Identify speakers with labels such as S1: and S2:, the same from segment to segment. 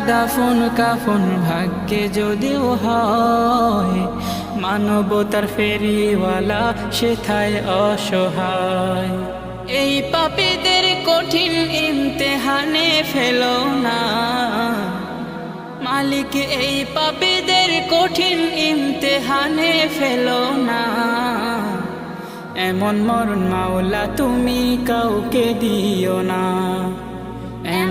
S1: দাফন কাফন ভাগ্যে যদিও হয়, মানবতার ফেরিওয়ালা সেথায় অসহায়। এই পাপীদের কঠিন ইমতেহানে ফেলো না। মালিক, এই পাপীদের কঠিন ইমতেহানে ফেলো না। এমন মরণ মাওলা, তুমি কাউকে দিও না।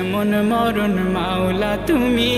S1: এমন মরণ মাওলা তুমি।